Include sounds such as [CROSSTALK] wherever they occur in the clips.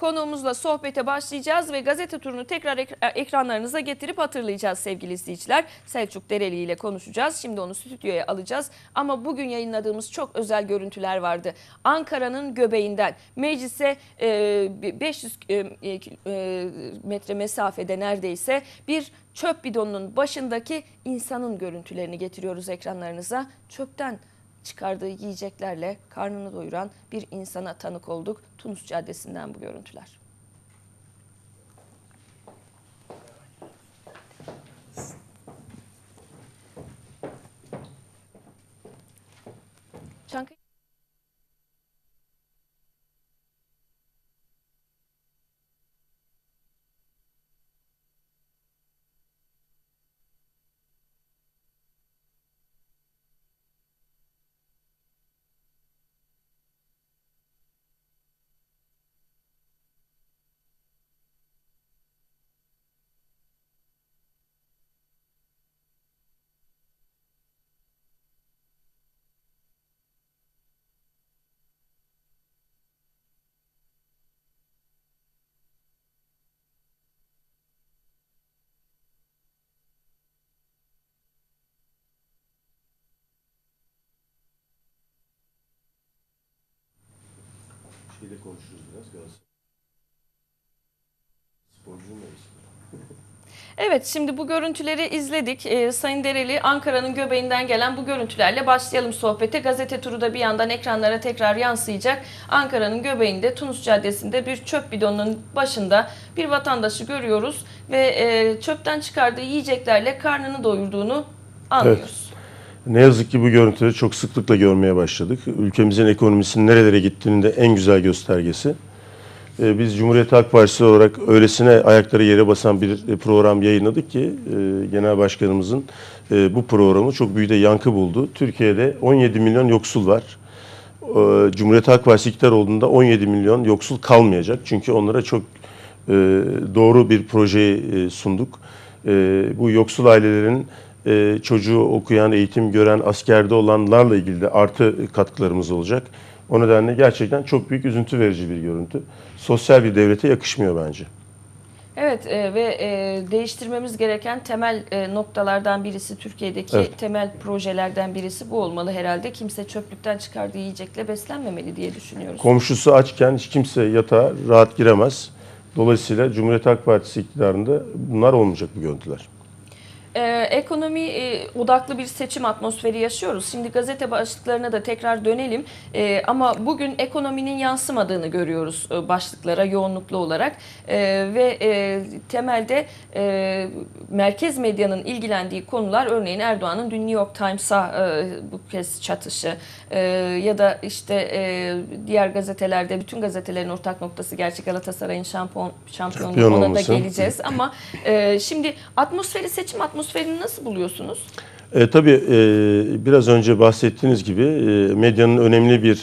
Konuğumuzla sohbete başlayacağız ve gazete turunu tekrar ek- e, ekranlarınıza getirip hatırlayacağız sevgili izleyiciler. Selçuk Dereli ile konuşacağız. Şimdi onu stüdyoya alacağız. Ama bugün yayınladığımız çok özel görüntüler vardı. Ankara'nın göbeğinden meclise e, 500 e, e, metre mesafede neredeyse bir çöp bidonunun başındaki insanın görüntülerini getiriyoruz ekranlarınıza. Çöpten çıkardığı yiyeceklerle karnını doyuran bir insana tanık olduk. Tunus Caddesi'nden bu görüntüler. Çankaya Şeyde konuşuruz biraz Galatasaray. Sporcu muyuz? Evet şimdi bu görüntüleri izledik. Ee, Sayın Dereli Ankara'nın göbeğinden gelen bu görüntülerle başlayalım sohbete. Gazete turu da bir yandan ekranlara tekrar yansıyacak. Ankara'nın göbeğinde Tunus Caddesi'nde bir çöp bidonunun başında bir vatandaşı görüyoruz ve e, çöpten çıkardığı yiyeceklerle karnını doyurduğunu anlıyoruz. Ne yazık ki bu görüntüleri çok sıklıkla görmeye başladık. Ülkemizin ekonomisinin nerelere gittiğinin de en güzel göstergesi. Ee, Biz Cumhuriyet Halk Partisi olarak öylesine ayakları yere basan bir e, program yayınladık ki e, Genel Başkanımızın e, bu programı çok büyük de yankı buldu. Türkiye'de 17 milyon yoksul var. Ee, Cumhuriyet Halk Partisi iktidar olduğunda 17 milyon yoksul kalmayacak. Çünkü onlara çok doğru bir projeyi sunduk. Bu yoksul ailelerin e, çocuğu okuyan, eğitim gören, askerde olanlarla ilgili de artı katkılarımız olacak. O nedenle gerçekten çok büyük üzüntü verici bir görüntü. Sosyal bir devlete yakışmıyor bence. Evet e, ve e, değiştirmemiz gereken temel e, noktalardan birisi Türkiye'deki Evet. temel projelerden birisi bu olmalı herhalde. Kimse çöplükten çıkardığı yiyecekle beslenmemeli diye düşünüyoruz. Komşusu açken hiç kimse yatağa rahat giremez. Dolayısıyla Cumhuriyet Halk Partisi iktidarında bunlar olmayacak bu görüntüler. Ee, ekonomi e, odaklı bir seçim atmosferi yaşıyoruz. Şimdi gazete başlıklarına da tekrar dönelim. Ee, ama bugün ekonominin yansımadığını görüyoruz e, başlıklara yoğunluklu olarak. Ee, ve e, temelde e, merkez medyanın ilgilendiği konular örneğin Erdoğan'ın dün New York Times'a e, bu kez çatışı e, ya da işte e, diğer gazetelerde bütün gazetelerin ortak noktası gerçek Galatasaray'ın şampiyon, şampiyonluğu Şampiyon ona da geleceğiz. Ama e, şimdi atmosferi seçim atmosferini nasıl buluyorsunuz? E, tabii e, biraz önce bahsettiğiniz gibi e, medyanın önemli bir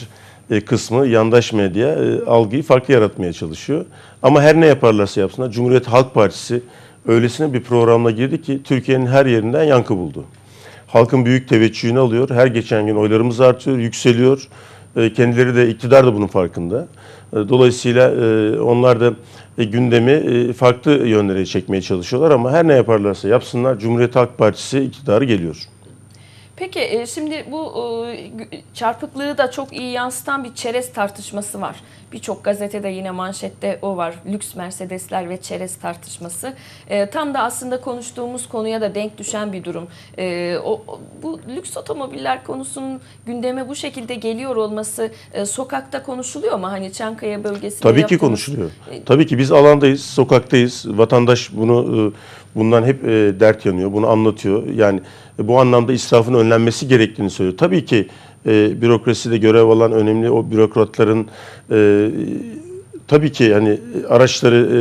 e, kısmı yandaş medya e, algıyı farklı yaratmaya çalışıyor. Ama her ne yaparlarsa yapsınlar Cumhuriyet Halk Partisi öylesine bir programla girdi ki Türkiye'nin her yerinden yankı buldu. Halkın büyük teveccühünü alıyor. Her geçen gün oylarımız artıyor, yükseliyor. E, kendileri de iktidar da bunun farkında. E, dolayısıyla e, onlar da e, gündemi farklı yönlere çekmeye çalışıyorlar ama her ne yaparlarsa yapsınlar Cumhuriyet Halk Partisi iktidarı geliyor. Peki şimdi bu çarpıklığı da çok iyi yansıtan bir çerez tartışması var. Birçok gazetede yine manşette o var. Lüks Mercedesler ve çerez tartışması. E, Tam da aslında konuştuğumuz konuya da denk düşen bir durum. E, o, bu lüks otomobiller konusunun gündeme bu şekilde geliyor olması e, sokakta konuşuluyor mu? Hani Çankaya bölgesinde Tabii ki yaptığınız- konuşuluyor. Tabii ki biz alandayız, sokaktayız. Vatandaş bunu e, bundan hep e, dert yanıyor, bunu anlatıyor. Yani e, bu anlamda israfın önlenmesi gerektiğini söylüyor. Tabii ki e, bürokraside görev alan önemli o bürokratların e, tabii ki yani araçları e,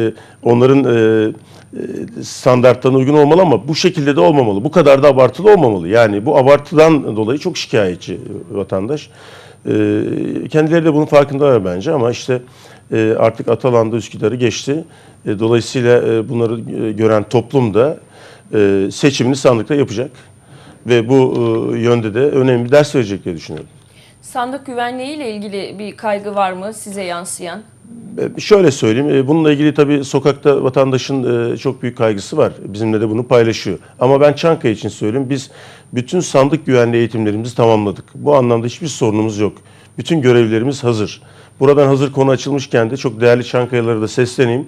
onların e, e, standartlarına uygun olmalı ama bu şekilde de olmamalı. Bu kadar da abartılı olmamalı. Yani bu abartıdan dolayı çok şikayetçi vatandaş. E, kendileri de bunun farkındalar bence ama işte e, artık Atalan'da Üsküdar'ı geçti. E, dolayısıyla e, bunları e, gören toplum da e, seçimini sandıkta yapacak. Ve bu e, yönde de önemli bir ders verecek diye düşünüyorum. Sandık güvenliği ile ilgili bir kaygı var mı size yansıyan? E, Şöyle söyleyeyim, e, bununla ilgili tabii sokakta vatandaşın e, çok büyük kaygısı var. Bizimle de bunu paylaşıyor. Ama ben Çankaya için söyleyeyim, biz bütün sandık güvenliği eğitimlerimizi tamamladık. Bu anlamda hiçbir sorunumuz yok. Bütün görevlerimiz hazır. Buradan hazır konu açılmışken de çok değerli Çankayalılara da sesleneyim.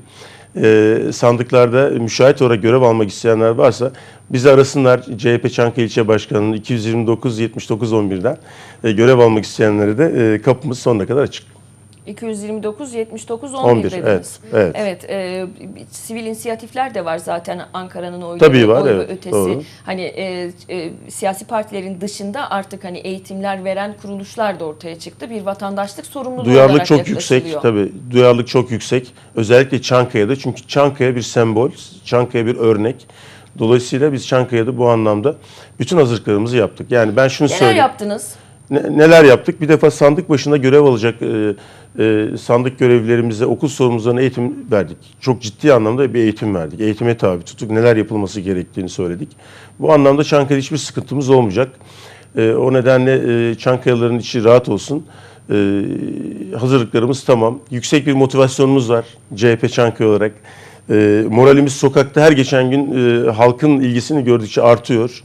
E, sandıklarda müşahit olarak görev almak isteyenler varsa bizi arasınlar. CHP Çankaya İlçe Başkanı'nın 229 79 11'den e, görev almak isteyenlere de e, kapımız sonuna kadar açık. 229 79 11, 11, dediniz. evet, evet. Evet, e, sivil inisiyatifler de var zaten Ankara'nın oyu, Tabii var, oyu evet, ötesi. doğru. Hani e, e, siyasi partilerin dışında artık hani eğitimler veren kuruluşlar da ortaya çıktı. Bir vatandaşlık sorumluluğu Duyarlılık olarak çok yüksek tabii. Duyarlılık çok yüksek. Özellikle Çankaya'da çünkü Çankaya bir sembol, Çankaya bir örnek. Dolayısıyla biz Çankaya'da bu anlamda bütün hazırlıklarımızı yaptık. Yani ben şunu Neler söyleyeyim. yaptınız? Ne- neler yaptık? Bir defa sandık başında görev alacak e, e, sandık görevlilerimize, okul sorumlularına eğitim verdik. Çok ciddi anlamda bir eğitim verdik. Eğitime tabi tuttuk. Neler yapılması gerektiğini söyledik. Bu anlamda Çankaya'da hiçbir sıkıntımız olmayacak. E, o nedenle e, Çankayalıların içi rahat olsun. E, hazırlıklarımız tamam. Yüksek bir motivasyonumuz var CHP Çankaya olarak. E, moralimiz sokakta her geçen gün e, halkın ilgisini gördükçe artıyor.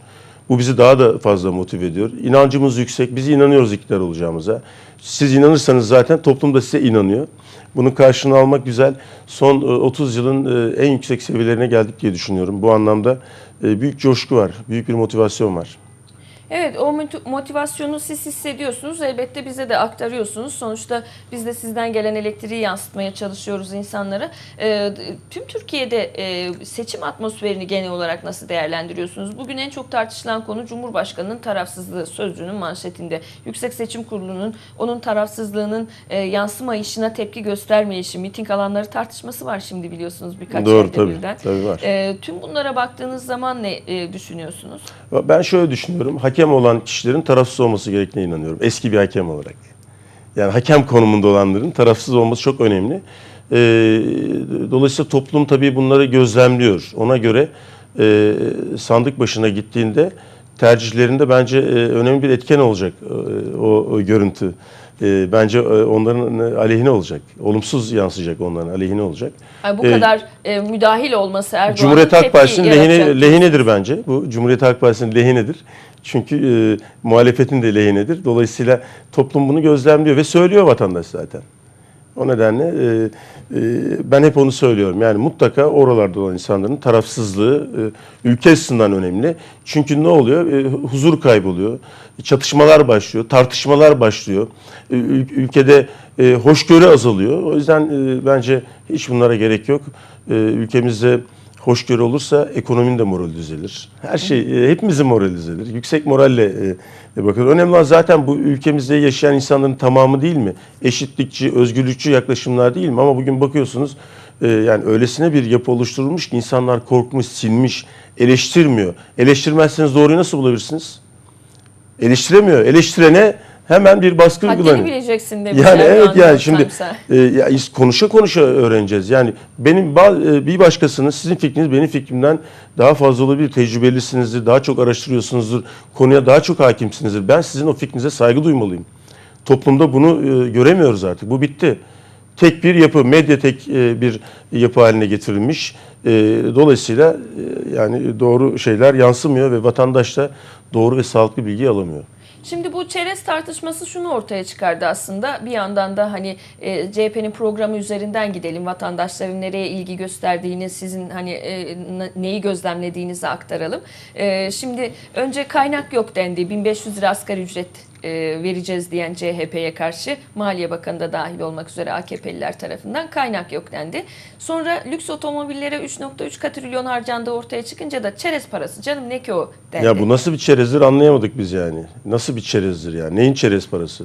Bu bizi daha da fazla motive ediyor. İnancımız yüksek. Biz inanıyoruz iktidar olacağımıza. Siz inanırsanız zaten toplum da size inanıyor. Bunun karşılığını almak güzel. Son e, 30 yılın e, en yüksek seviyelerine geldik diye düşünüyorum. Bu anlamda e, büyük coşku var, büyük bir motivasyon var. Evet o moti- motivasyonu siz hissediyorsunuz. Elbette bize de aktarıyorsunuz. Sonuçta biz de sizden gelen elektriği yansıtmaya çalışıyoruz insanlara. Ee, tüm Türkiye'de e, seçim atmosferini genel olarak nasıl değerlendiriyorsunuz? Bugün en çok tartışılan konu Cumhurbaşkanı'nın tarafsızlığı sözcüğünün manşetinde. Yüksek Seçim Kurulu'nun onun tarafsızlığının e, yansımayışına tepki göstermeyişi, miting alanları tartışması var şimdi biliyorsunuz birkaç Doğru tabii, birden. tabii var. E, tüm bunlara baktığınız zaman ne e, düşünüyorsunuz? Ben şöyle düşünüyorum. Hakem olan kişilerin tarafsız olması gerektiğine inanıyorum. Eski bir hakem olarak. Yani hakem konumunda olanların tarafsız olması çok önemli. Ee, dolayısıyla toplum tabii bunları gözlemliyor. Ona göre e, sandık başına gittiğinde tercihlerinde bence e, önemli bir etken olacak e, o, o görüntü. E, bence e, onların aleyhine olacak. Olumsuz yansıyacak onların aleyhine olacak. Ay bu Ee, kadar e, müdahil olması Erdoğan'ın Cumhuriyet Halk Partisi'nin lehine, lehinedir bence. Bu Cumhuriyet Halk Partisi'nin lehinedir. Çünkü e, muhalefetin de lehinedir. Dolayısıyla toplum bunu gözlemliyor ve söylüyor vatandaş zaten. O nedenle e, e, ben hep onu söylüyorum. Yani mutlaka oralarda olan insanların tarafsızlığı e, ülke açısından önemli. Çünkü ne oluyor? E, huzur kayboluyor. Çatışmalar başlıyor, tartışmalar başlıyor. E, ül- ülkede e, hoşgörü azalıyor. O yüzden e, bence hiç bunlara gerek yok. E, ülkemizde hoşgörü olursa ekonominin de morali düzelir. Her şey, e, hepimizin morali düzelir. Yüksek moralle e, e, bakın. Önemli olan zaten bu ülkemizde yaşayan insanların tamamı değil mi? Eşitlikçi, özgürlükçü yaklaşımlar değil mi? Ama bugün bakıyorsunuz e, yani öylesine bir yapı oluşturulmuş ki insanlar korkmuş, silmiş, eleştirmiyor. Eleştirmezseniz doğruyu nasıl bulabilirsiniz? Eleştiremiyor. Eleştirene hemen bir baskı Haddini uygulanıyor. bileceksin demiş Yani evet yani şimdi e, ya konuşa konuşa öğreneceğiz. Yani benim e, bir başkasının sizin fikriniz benim fikrimden daha fazla olabilir. Tecrübelisinizdir, daha çok araştırıyorsunuzdur, konuya daha çok hakimsinizdir. Ben sizin o fikrinize saygı duymalıyım. Toplumda bunu e, göremiyoruz artık. Bu bitti. Tek bir yapı, medya tek e, bir yapı haline getirilmiş. E, dolayısıyla e, yani doğru şeyler yansımıyor ve vatandaş da doğru ve sağlıklı bilgi alamıyor. Şimdi bu çerez tartışması şunu ortaya çıkardı aslında. Bir yandan da hani e, CHP'nin programı üzerinden gidelim. Vatandaşların nereye ilgi gösterdiğini, sizin hani e, neyi gözlemlediğinizi aktaralım. E, şimdi önce kaynak yok dendi. 1500 lira asgari ücret vereceğiz diyen CHP'ye karşı Maliye Bakanı da dahil olmak üzere AKP'liler tarafından kaynak yok dendi. Sonra lüks otomobillere 3.3 katrilyon harcandığı ortaya çıkınca da çerez parası canım ne ki o dendi. Ya bu nasıl bir çerezdir anlayamadık biz yani. Nasıl bir çerezdir yani? Neyin çerez parası?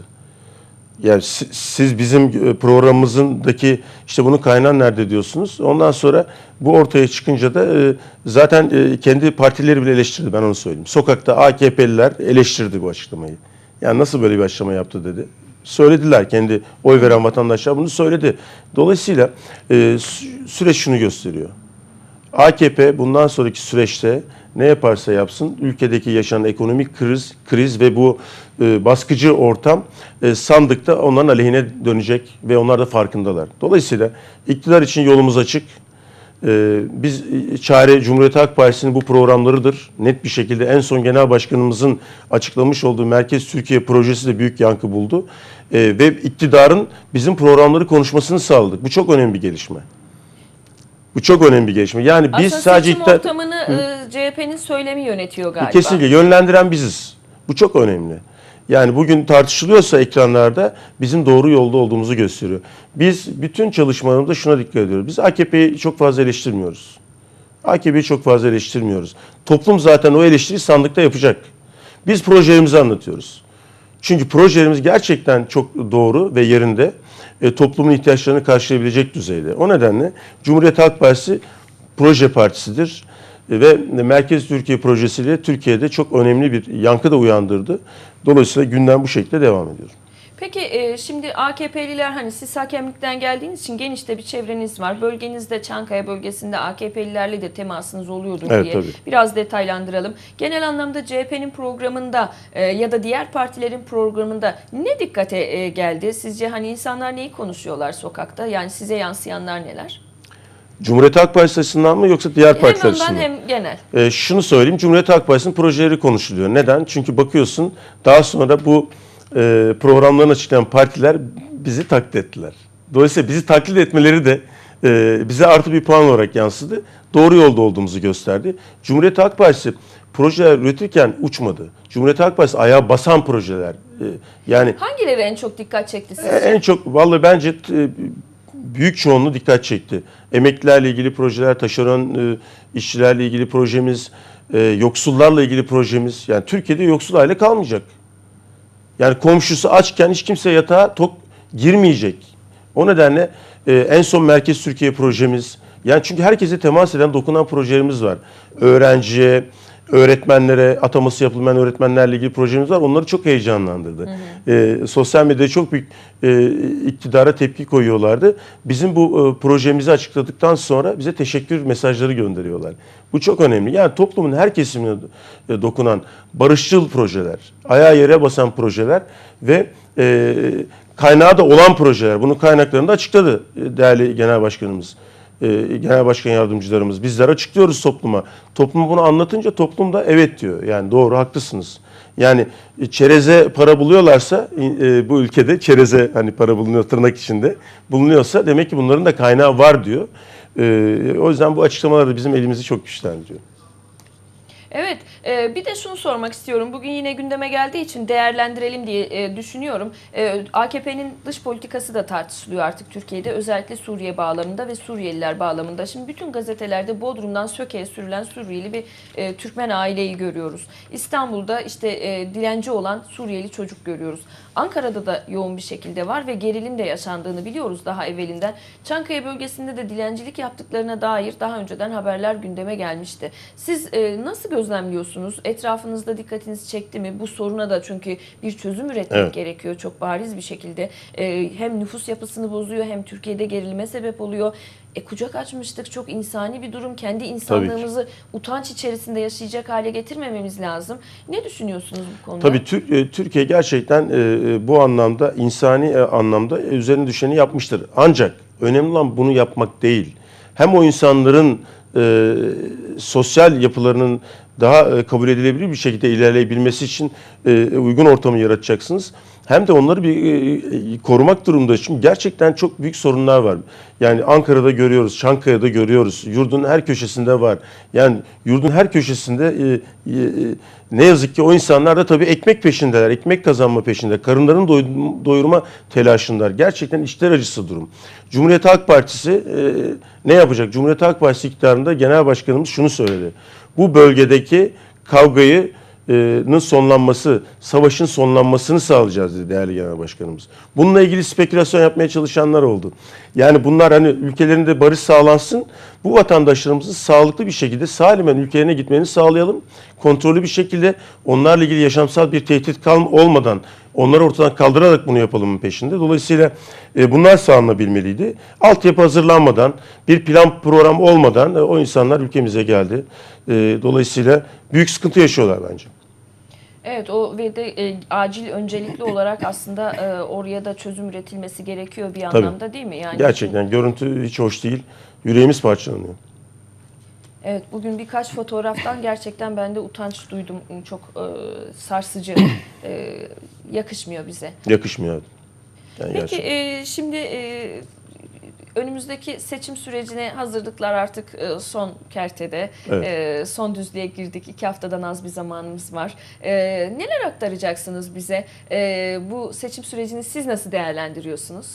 Yani si- siz bizim e, programımızındaki işte bunun kaynağı nerede diyorsunuz. Ondan sonra bu ortaya çıkınca da e, zaten e, kendi partileri bile eleştirdi ben onu söyleyeyim. Sokakta AKP'liler eleştirdi bu açıklamayı. Yani nasıl böyle bir açıklama yaptı dedi. Söylediler kendi oy veren vatandaşlar bunu söyledi. Dolayısıyla e, sü- süreç şunu gösteriyor. AKP bundan sonraki süreçte ne yaparsa yapsın ülkedeki yaşanan ekonomik kriz, kriz ve bu e, baskıcı ortam e, sandıkta onların aleyhine dönecek ve onlar da farkındalar. Dolayısıyla iktidar için yolumuz açık. E, biz e, çare Cumhuriyet Halk Partisi'nin bu programlarıdır. Net bir şekilde en son Genel Başkanımızın açıklamış olduğu Merkez Türkiye projesi de büyük yankı buldu. E, ve iktidarın bizim programları konuşmasını sağladık. Bu çok önemli bir gelişme. Bu çok önemli bir gelişme. Yani biz Aslında sadece seçim iktidar... ortamını e, CHP'nin söylemi yönetiyor galiba. Kesinlikle yönlendiren biziz. Bu çok önemli. Yani bugün tartışılıyorsa ekranlarda bizim doğru yolda olduğumuzu gösteriyor. Biz bütün çalışmalarımızda şuna dikkat ediyoruz. Biz AKP'yi çok fazla eleştirmiyoruz. AKP'yi çok fazla eleştirmiyoruz. Toplum zaten o eleştiriyi sandıkta yapacak. Biz projelerimizi anlatıyoruz. Çünkü projelerimiz gerçekten çok doğru ve yerinde. E, toplumun ihtiyaçlarını karşılayabilecek düzeyde. O nedenle Cumhuriyet Halk Partisi proje partisidir. Ve Merkez Türkiye projesiyle Türkiye'de çok önemli bir yankı da uyandırdı. Dolayısıyla gündem bu şekilde devam ediyor. Peki e, şimdi AKP'liler hani siz hakemlikten geldiğiniz için geniş de bir çevreniz var. Bölgenizde Çankaya bölgesinde AKP'lilerle de temasınız oluyordur Evet, diye tabii. biraz detaylandıralım. Genel anlamda CHP'nin programında e, ya da diğer partilerin programında ne dikkate e, geldi? Sizce hani insanlar neyi konuşuyorlar sokakta? Yani size yansıyanlar neler? Cumhuriyet Halk Partisi açısından mı yoksa diğer Hem partiler açısından mı? hem genel. E, şunu söyleyeyim, Cumhuriyet Halk Partisi'nin projeleri konuşuluyor. Neden? Çünkü bakıyorsun daha sonra bu e, programlarını açıklayan partiler bizi taklit ettiler. Dolayısıyla bizi taklit etmeleri de e, bize artı bir puan olarak yansıdı. Doğru yolda olduğumuzu gösterdi. Cumhuriyet Halk Partisi projeler üretirken uçmadı. Cumhuriyet Halk Partisi ayağa basan projeler. E, yani Hangileri en çok dikkat çekti sizce? en çok vallahi bence e, büyük çoğunluğu dikkat çekti. Emeklilerle ilgili projeler, taşeron e, işçilerle ilgili projemiz, e, yoksullarla ilgili projemiz. Yani Türkiye'de yoksul aile kalmayacak. Yani komşusu açken hiç kimse yatağa tok girmeyecek. O nedenle e, en son Merkez Türkiye projemiz. Yani çünkü herkese temas eden, dokunan projelerimiz var. Öğrenciye, öğretmenlere, ataması yapılmayan öğretmenlerle ilgili projemiz var. Onları çok heyecanlandırdı. E, sosyal medyada çok büyük e, iktidara tepki koyuyorlardı. Bizim bu e, projemizi açıkladıktan sonra bize teşekkür mesajları gönderiyorlar. Bu çok önemli. Yani toplumun her kesimine e, dokunan barışçıl projeler, ayağa yere basan projeler ve e, kaynağı da olan projeler. Bunun kaynaklarını da açıkladı e, değerli Genel Başkanımız. E, Genel Başkan Yardımcılarımız. Bizler açıklıyoruz topluma. Toplum bunu anlatınca toplum da evet diyor. Yani doğru haklısınız. Yani e, çereze para buluyorlarsa e, bu ülkede çereze hani para bulunuyor tırnak içinde bulunuyorsa demek ki bunların da kaynağı var diyor. O yüzden bu açıklamalar da bizim elimizi çok güçlendiriyor. Evet, e, bir de şunu sormak istiyorum. Bugün yine gündeme geldiği için değerlendirelim diye e, düşünüyorum. E, AKP'nin dış politikası da tartışılıyor artık Türkiye'de. Özellikle Suriye bağlamında ve Suriyeliler bağlamında. Şimdi bütün gazetelerde Bodrum'dan Söke'ye sürülen Suriyeli bir e, Türkmen aileyi görüyoruz. İstanbul'da işte e, dilenci olan Suriyeli çocuk görüyoruz. Ankara'da da yoğun bir şekilde var ve gerilim de yaşandığını biliyoruz daha evvelinden. Çankaya bölgesinde de dilencilik yaptıklarına dair daha önceden haberler gündeme gelmişti. Siz nasıl gözlemliyorsunuz? Etrafınızda dikkatinizi çekti mi? Bu soruna da çünkü bir çözüm üretmek Evet. gerekiyor çok bariz bir şekilde. E, hem nüfus yapısını bozuyor hem Türkiye'de gerilime sebep oluyor. E, kucak açmıştık çok insani bir durum. Kendi insanlığımızı utanç içerisinde yaşayacak hale getirmememiz lazım. Ne düşünüyorsunuz bu konuda? Tabii Tür- e, Türkiye gerçekten e, e, bu anlamda insani anlamda üzerine düşeni yapmıştır. Ancak önemli olan bunu yapmak değil. Hem o insanların e, sosyal yapılarının daha e, kabul edilebilir bir şekilde ilerleyebilmesi için e, uygun ortamı yaratacaksınız. Hem de onları bir e, korumak durumundayız. Çünkü gerçekten çok büyük sorunlar var. Yani Ankara'da görüyoruz, Çankaya'da görüyoruz. Yurdun her köşesinde var. Yani yurdun her köşesinde ne yazık ki o insanlar da tabii ekmek peşindeler. Ekmek kazanma peşinde. Karınlarını doy- doyurma telaşındalar. Gerçekten içler acısı durum. Cumhuriyet Halk Partisi ne yapacak? Cumhuriyet Halk Partisi iktidarında Genel Başkanımız şunu söyledi. Bu bölgedeki kavgayı nın sonlanması, savaşın sonlanmasını sağlayacağız dedi değerli genel başkanımız. Bununla ilgili spekülasyon yapmaya çalışanlar oldu. Yani bunlar hani ülkelerinde barış sağlansın, bu vatandaşlarımızın sağlıklı bir şekilde salimen ülkelerine gitmelerini sağlayalım. Kontrollü bir şekilde onlarla ilgili yaşamsal bir tehdit kalm olmadan Onları ortadan kaldırarak bunu yapalımın peşinde. Dolayısıyla e, bunlar sağlanabilmeliydi. Altyapı hazırlanmadan, bir plan program olmadan e, o insanlar ülkemize geldi. E, dolayısıyla büyük sıkıntı yaşıyorlar bence. Evet o ve de e, acil öncelikli olarak aslında e, oraya da çözüm üretilmesi gerekiyor bir Tabii. anlamda değil mi? Yani Gerçekten görüntü hiç hoş değil. Yüreğimiz parçalanıyor. Evet bugün birkaç fotoğraftan gerçekten ben de utanç duydum. Çok e, sarsıcı. [COUGHS] E, yakışmıyor bize. Yakışmıyor. Yani Peki gerçekten. e, şimdi e, önümüzdeki seçim sürecine hazırlıklar artık e, son kertede. Evet. E, son düzlüğe girdik. İki haftadan az bir zamanımız var. E, neler aktaracaksınız bize? E, bu seçim sürecini siz nasıl değerlendiriyorsunuz?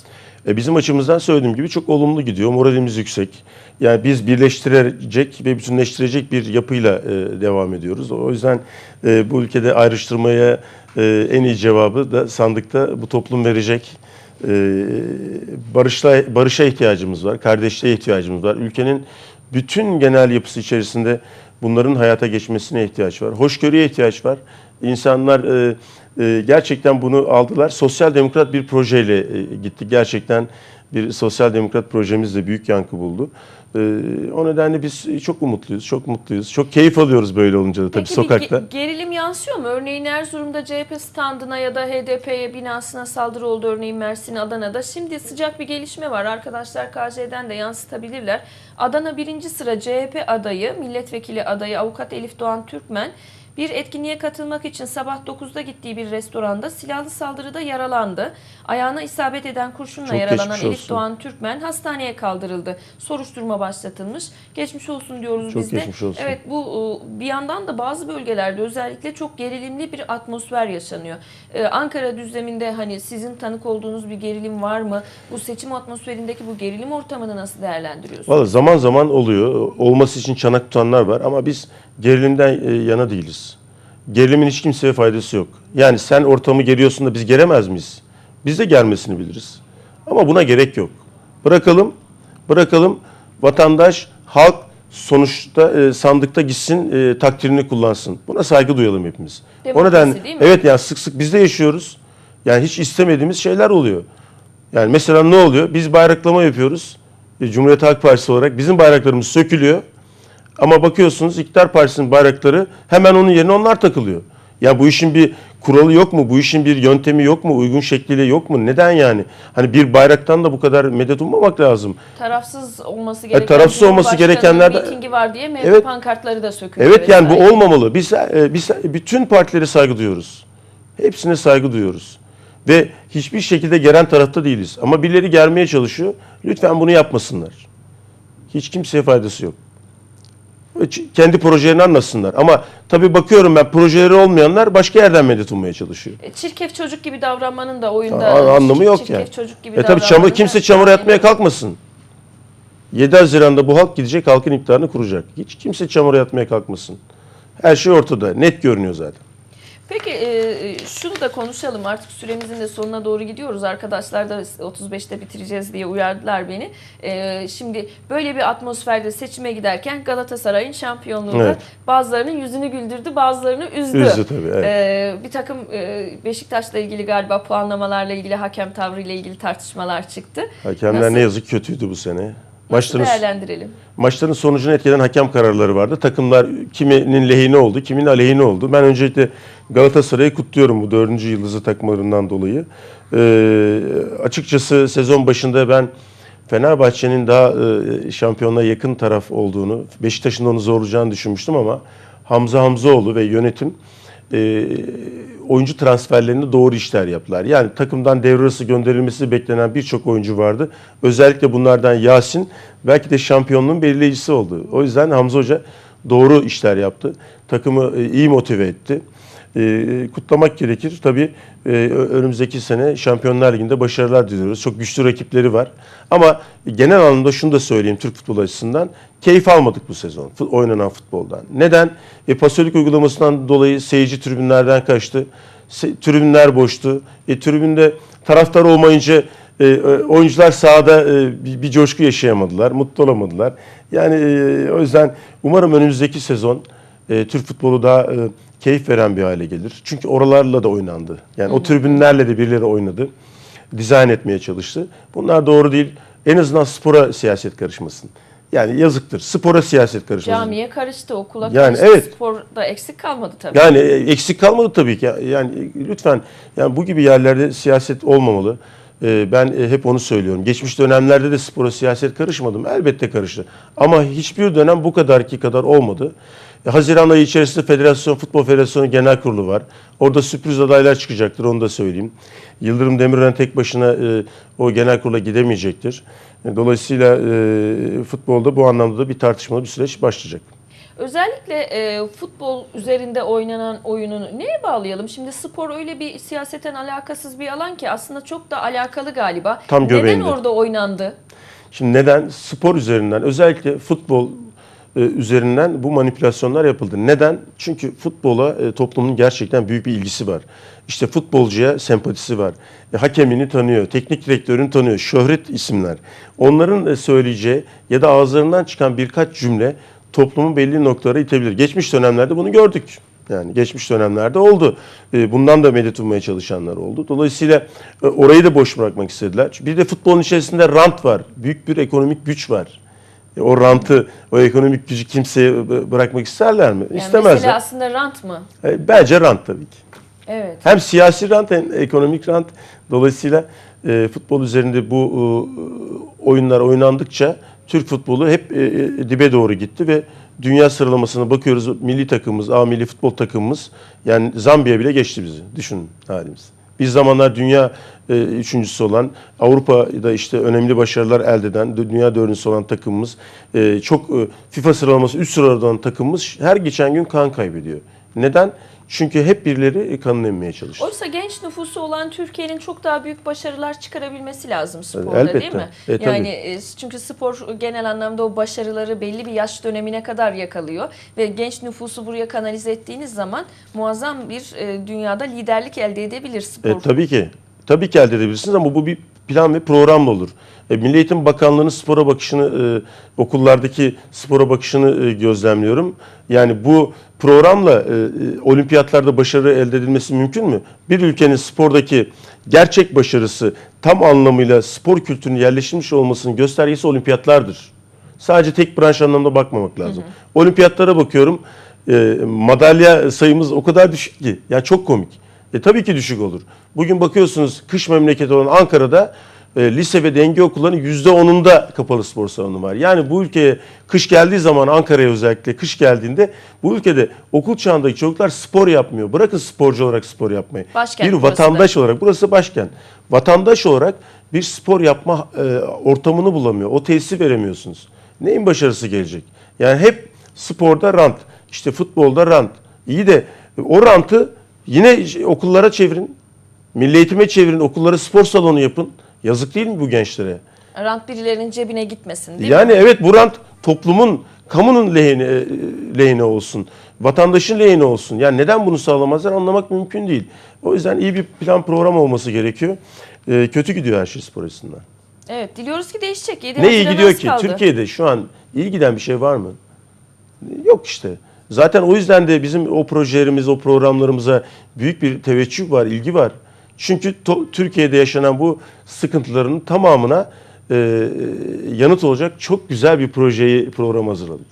E, bizim açımızdan söylediğim gibi çok olumlu gidiyor. Moralimiz yüksek. Yani biz birleştirecek ve bütünleştirecek bir yapıyla e, devam ediyoruz. O yüzden e, bu ülkede ayrıştırmaya e, en iyi cevabı da sandıkta bu toplum verecek. E, barışla, barışa ihtiyacımız var, kardeşliğe ihtiyacımız var. Ülkenin bütün genel yapısı içerisinde bunların hayata geçmesine ihtiyaç var. Hoşgörüye ihtiyaç var. İnsanlar e, e, gerçekten bunu aldılar. Sosyal demokrat bir projeyle e, gittik. Gerçekten bir sosyal demokrat projemiz de büyük yankı buldu. E, o nedenle biz çok umutluyuz, çok mutluyuz. Çok keyif alıyoruz böyle olunca da tabii Peki sokakta. ge- gerilim yansıyor mu? Örneğin Erzurum'da CHP standına ya da HDP'ye binasına saldırı oldu. Örneğin Mersin, Adana'da. Şimdi sıcak bir gelişme var. Arkadaşlar KJ'den de yansıtabilirler. Adana birinci sıra CHP adayı, milletvekili adayı avukat Elif Doğan Türkmen bir etkinliğe katılmak için sabah 9'da gittiği bir restoranda silahlı saldırıda yaralandı. Ayağına isabet eden kurşunla Çok yaralanan Elif. Doğan Türkmen hastaneye kaldırıldı. Soruşturma başlatılmış. Geçmiş olsun diyoruz Çok biz de. olsun. Evet bu e, bir yandan da bazı bölgelerde özellikle çok gerilimli bir atmosfer yaşanıyor. Ee, Ankara düzleminde hani sizin tanık olduğunuz bir gerilim var mı? Bu seçim atmosferindeki bu gerilim ortamını nasıl değerlendiriyorsunuz? Valla zaman zaman oluyor. Olması için çanak tutanlar var ama biz gerilimden e, yana değiliz. Gerilimin hiç kimseye faydası yok. Yani sen ortamı geriyorsun da biz geremez miyiz? Biz de gelmesini biliriz. Ama buna gerek yok. Bırakalım, bırakalım vatandaş, halk sonuçta e, sandıkta gitsin, e, takdirini kullansın. Buna saygı duyalım hepimiz. o Demokrasi nedenle değil mi? evet yani sık sık biz de yaşıyoruz. Yani hiç istemediğimiz şeyler oluyor. Yani mesela ne oluyor? Biz bayraklama yapıyoruz. E, Cumhuriyet Halk Partisi olarak bizim bayraklarımız sökülüyor. Ama bakıyorsunuz İktidar Partisi'nin bayrakları hemen onun yerine onlar takılıyor. Ya bu işin bir kuralı yok mu? Bu işin bir yöntemi yok mu? Uygun şekliyle yok mu? Neden yani? Hani bir bayraktan da bu kadar medet ummamak lazım. Tarafsız olması gereken tarafsız olması gerekenler de- mitingi var diye MHP Evet. pankartları da söküldü. Evet yani bu olmamalı. Biz e, biz bütün partilere saygı duyuyoruz. Hepsine saygı duyuyoruz. Ve hiçbir şekilde gelen tarafta değiliz. Ama birileri gelmeye çalışıyor. Lütfen bunu yapmasınlar. Hiç kimseye faydası yok. Kendi projelerini anlasınlar. Ama tabii bakıyorum ben projeleri olmayanlar başka yerden medet ummaya çalışıyor. E, Çirkef çocuk gibi davranmanın da oyunda Aa, anlamı yok çirkef yani. çocuk gibi E tabii çamur kimse çamura yatmaya kalkmasın. 7 Haziran'da bu halk gidecek halkın iktidarını kuracak. Hiç kimse çamura yatmaya kalkmasın. Her şey ortada. Net görünüyor zaten. Peki e, şunu da konuşalım artık süremizin de sonuna doğru gidiyoruz. Arkadaşlar da 35'te bitireceğiz diye uyardılar beni. E, şimdi böyle bir atmosferde seçime giderken Galatasaray'ın şampiyonluğu Evet. bazılarının yüzünü güldürdü bazılarını üzdü. Üzdü tabii, evet. E, bir takım e, Beşiktaş'la ilgili galiba puanlamalarla ilgili hakem tavrıyla ilgili tartışmalar çıktı. Hakemler Nasıl- ne yazık kötüydü bu sene. Maçların, değerlendirelim? maçların sonucunu etkileyen hakem kararları vardı. Takımlar kiminin lehine oldu, kimin aleyhine oldu. Ben öncelikle Galatasaray'ı kutluyorum bu dördüncü yıldızı takmalarından dolayı. Ee, açıkçası sezon başında ben Fenerbahçe'nin daha e, şampiyonluğa yakın taraf olduğunu, Beşiktaş'ın onu zorlayacağını düşünmüştüm ama Hamza Hamzaoğlu ve yönetim e, oyuncu transferlerinde doğru işler yaptılar. Yani takımdan devre arası gönderilmesi beklenen birçok oyuncu vardı. Özellikle bunlardan Yasin belki de şampiyonluğun belirleyicisi oldu. O yüzden Hamza Hoca doğru işler yaptı. Takımı e, iyi motive etti. E, kutlamak gerekir. Tabii e, önümüzdeki sene Şampiyonlar Ligi'nde başarılar diliyoruz. Çok güçlü rakipleri var. Ama genel anlamda şunu da söyleyeyim Türk futbolu açısından. Keyif almadık bu sezon oynanan futboldan. Neden? E, pasörlük uygulamasından dolayı seyirci tribünlerden kaçtı. Se- tribünler boştu. E, tribünde taraftar olmayınca e, oyuncular sahada e, bir, bir coşku yaşayamadılar, mutlu olamadılar. Yani e, o yüzden umarım önümüzdeki sezon e, Türk futbolu daha e, keyif veren bir hale gelir. Çünkü oralarla da oynandı. Yani o tribünlerle de birileri oynadı. Dizayn etmeye çalıştı. Bunlar doğru değil. En azından spora siyaset karışmasın. Yani yazıktır. Spora siyaset karışmasın. Camiye karıştı, okula Yani karıştı. evet. Sporda eksik kalmadı tabii. Yani e, eksik kalmadı tabii ki. Yani lütfen yani bu gibi yerlerde siyaset olmamalı. Ee, Ben e, hep onu söylüyorum. Geçmiş dönemlerde de spora siyaset karışmadı mı? Elbette karıştı. Ama hiçbir dönem bu kadarki kadar olmadı. E, Haziran ayı içerisinde Federasyon Futbol Federasyonu Genel Kurulu var. Orada sürpriz adaylar çıkacaktır onu da söyleyeyim. Yıldırım Demirören tek başına e, o genel kurula gidemeyecektir. E, Dolayısıyla e, futbolda bu anlamda da bir tartışmalı bir süreç başlayacak. Özellikle e, futbol üzerinde oynanan oyunu neye bağlayalım? Şimdi spor öyle bir siyaseten alakasız bir alan ki aslında çok da alakalı galiba. Tam Neden göbeğinde. orada oynandı? Şimdi neden? Spor üzerinden özellikle futbol üzerinden bu manipülasyonlar yapıldı. Neden? Çünkü futbola e, toplumun gerçekten büyük bir ilgisi var. İşte futbolcuya sempatisi var. E, hakemini tanıyor, teknik direktörünü tanıyor, şöhret isimler. Onların e, söyleyeceği ya da ağızlarından çıkan birkaç cümle toplumu belli noktalara itebilir. Geçmiş dönemlerde bunu gördük. Yani geçmiş dönemlerde oldu. E, Bundan da medet ummaya çalışanlar oldu. Dolayısıyla e, orayı da boş bırakmak istediler. Bir de futbolun içerisinde rant var. Büyük bir ekonomik güç var. E, O rantı, o ekonomik gücü kimseye bırakmak isterler mi? Yani İstemezler. mesele aslında rant mı? E, Bence rant tabii ki. Evet. Hem siyasi rant hem ekonomik rant. Dolayısıyla e, futbol üzerinde bu e, oyunlar oynandıkça Türk futbolu hep e, e, dibe doğru gitti ve dünya sıralamasına bakıyoruz. Milli takımımız, A milli futbol takımımız yani Zambiya bile geçti bizi. Düşünün halimiz. Bir zamanlar dünya e, üçüncüsü olan, Avrupa'da işte önemli başarılar elde eden, dünya dördüncüsü olan takımımız, e, çok e, FIFA sıralaması üst sırada olan takımımız her geçen gün kan kaybediyor. Neden? Çünkü hep birileri kanını emmeye çalıştı. Oysa genç nüfusu olan Türkiye'nin çok daha büyük başarılar çıkarabilmesi lazım sporda Elbette. değil mi? E, tabii. yani e, çünkü spor genel anlamda o başarıları belli bir yaş dönemine kadar yakalıyor ve genç nüfusu buraya kanalize ettiğiniz zaman muazzam bir e, dünyada liderlik elde edebilir spor. E, tabii ki. Tabii ki elde edebilirsiniz ama bu bir plan ve programla olur. E, Milli Eğitim Bakanlığı'nın spora bakışını, e, okullardaki spora bakışını e, gözlemliyorum. Yani bu programla e, e, olimpiyatlarda başarı elde edilmesi mümkün mü? Bir ülkenin spordaki gerçek başarısı tam anlamıyla spor kültürünün yerleşmiş olmasının göstergesi olimpiyatlardır. Sadece tek branş anlamda bakmamak lazım. Olimpiyatlara bakıyorum. e, madalya sayımız o kadar düşük ki. Ya çok komik. E tabii ki düşük olur. Bugün bakıyorsunuz kış memleketi olan Ankara'da e, lise ve denge okullarının %10'unda kapalı spor salonu var. Yani bu ülkeye kış geldiği zaman Ankara'ya özellikle kış geldiğinde bu ülkede okul çağındaki çocuklar spor yapmıyor. Bırakın sporcu olarak spor yapmayı. Başkent bir burası da. vatandaş olarak burası başkent. Vatandaş olarak bir spor yapma e, ortamını bulamıyor. O tesisi veremiyorsunuz. Neyin başarısı gelecek? Yani hep sporda rant, işte futbolda rant. İyi de o rantı yine okullara çevirin. Milli eğitime çevirin, okullara spor salonu yapın. Yazık değil mi bu gençlere? Rant birilerinin cebine gitmesin değil yani mi? evet bu rant toplumun, kamunun lehine, e, lehine olsun. Vatandaşın lehine olsun. Yani neden bunu sağlamazlar anlamak mümkün değil. O yüzden iyi bir plan program olması gerekiyor. E, kötü gidiyor her şey spor açısından. Evet diliyoruz ki değişecek. Yedi Ne iyi gidiyor ki? kaldı. Türkiye'de şu an iyi giden bir şey var mı? Yok işte. Zaten o yüzden de bizim o projelerimiz, o programlarımıza büyük bir teveccüh var, ilgi var. Çünkü Türkiye'de yaşanan bu sıkıntıların tamamına e, yanıt olacak çok güzel bir projeyi, program hazırladık.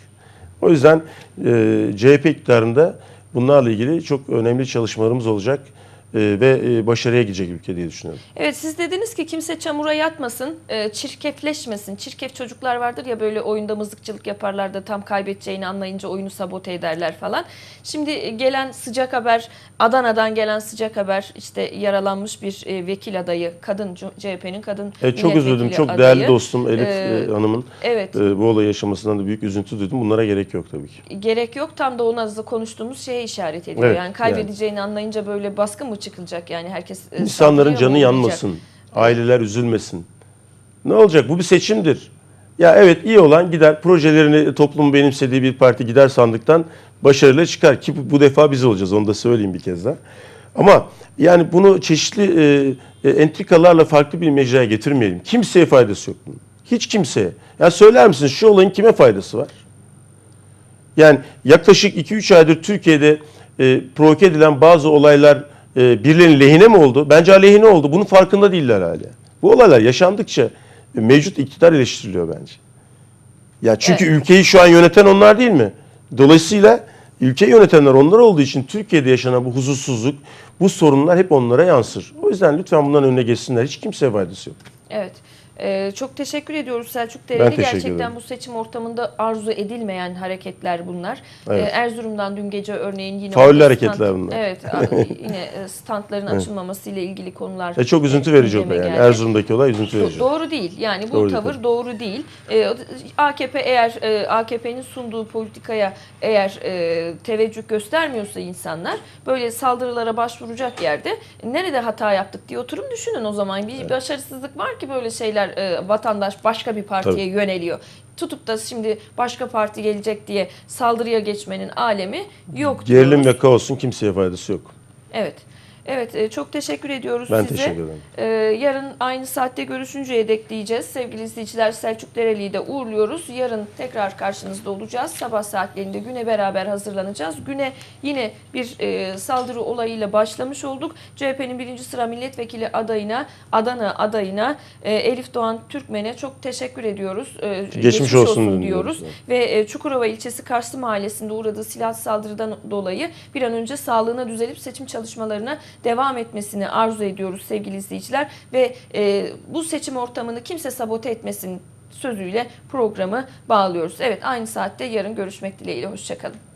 O yüzden e, CHP iktidarında bunlarla ilgili çok önemli çalışmalarımız olacak e, ve e, başarıya gidecek ülke diye düşünüyorum. Evet siz dediniz ki kimse çamura yatmasın, e, çirkefleşmesin. Çirkef çocuklar vardır ya böyle oyunda mızıkçılık yaparlar da tam kaybedeceğini anlayınca oyunu sabote ederler falan. Şimdi gelen sıcak haber, Adana'dan gelen sıcak haber işte yaralanmış bir e, vekil adayı, kadın CHP'nin kadın Evet, çok üzüldüm. Çok adayı. değerli dostum Elif Ee, e, Hanım'ın Evet. e, bu olayı yaşamasından da büyük üzüntü duydum. Bunlara gerek yok tabii ki. gerek yok. Tam da ona konuştuğumuz şeye işaret ediyor. Evet, yani kaybedeceğini anlayınca böyle baskın mı çıkılacak yani herkes e, İnsanların canı yanmasın. Aileler üzülmesin. Ne olacak? Bu bir seçimdir. Ya evet iyi olan gider projelerini toplumun benimsediği bir parti gider sandıktan başarıyla çıkar ki bu, bu defa biz olacağız onu da söyleyeyim bir kez daha. Ama yani bunu çeşitli e, e, entrikalarla farklı bir mecraya getirmeyelim. Kimseye faydası yok bunun. Hiç kimseye. Ya söyler misiniz şu olayın kime faydası var? Yani yaklaşık 2-3 aydır Türkiye'de e, provoke edilen bazı olaylar e, birilerinin lehine mi oldu? Bence aleyhine oldu. Bunun farkında değiller hala. Bu olaylar yaşandıkça e, mevcut iktidar eleştiriliyor bence. Ya çünkü ülkeyi şu an yöneten onlar değil mi? Dolayısıyla ülkeyi yönetenler onlar olduğu için Türkiye'de yaşanan bu huzursuzluk, bu sorunlar hep onlara yansır. O yüzden lütfen bundan önüne geçsinler. Hiç kimseye faydası yok. Evet. Ee, çok teşekkür ediyoruz Selçuk Dereli. Gerçekten ederim. bu seçim ortamında arzu edilmeyen hareketler bunlar. Evet. Ee, Erzurum'dan dün gece örneğin yine Faullü hareketler bunlar. Evet, [LAUGHS] yine e, standların açılmaması ile ilgili konular. E çok üzüntü e, verici o da gündeme yani. geldi. Erzurum'daki olay üzüntü verici. Doğru değil. Yani bu Doğru değil, tavır tabii. doğru değil. Ee, AKP eğer e, AKP'nin sunduğu politikaya eğer e, teveccüh göstermiyorsa insanlar böyle saldırılara başvuracak yerde nerede hata yaptık diye oturum düşünün o zaman. Bir başarısızlık var ki böyle şeyler e, vatandaş başka bir partiye Tabii. yöneliyor. Tutup da şimdi başka parti gelecek diye saldırıya geçmenin alemi yok Gerilim ve kaosun kimseye faydası yok. Evet. Evet, e, çok teşekkür ediyoruz Ben size. teşekkür ederim. Ee, yarın aynı saatte görüşünceye dek diyeceğiz. Sevgili izleyiciler Selçuk Dereli'yi de uğurluyoruz. Yarın tekrar karşınızda olacağız. Sabah saatlerinde güne beraber hazırlanacağız. Güne yine bir e, saldırı olayıyla başlamış olduk. CHP'nin birinci sıra milletvekili adayına, Adana adayına e, Elif Doğan Türkmen'e çok teşekkür ediyoruz. E, geçmiş, olsun olsun, diyoruz. diyoruz. Ve e, Çukurova ilçesi Karslı mahallesinde uğradığı silah saldırıdan dolayı bir an önce sağlığına düzelip seçim çalışmalarına devam etmesini arzu ediyoruz sevgili izleyiciler. Ve e, bu seçim ortamını kimse sabote etmesin sözüyle programı bağlıyoruz. Evet aynı saatte yarın görüşmek dileğiyle. Hoşçakalın.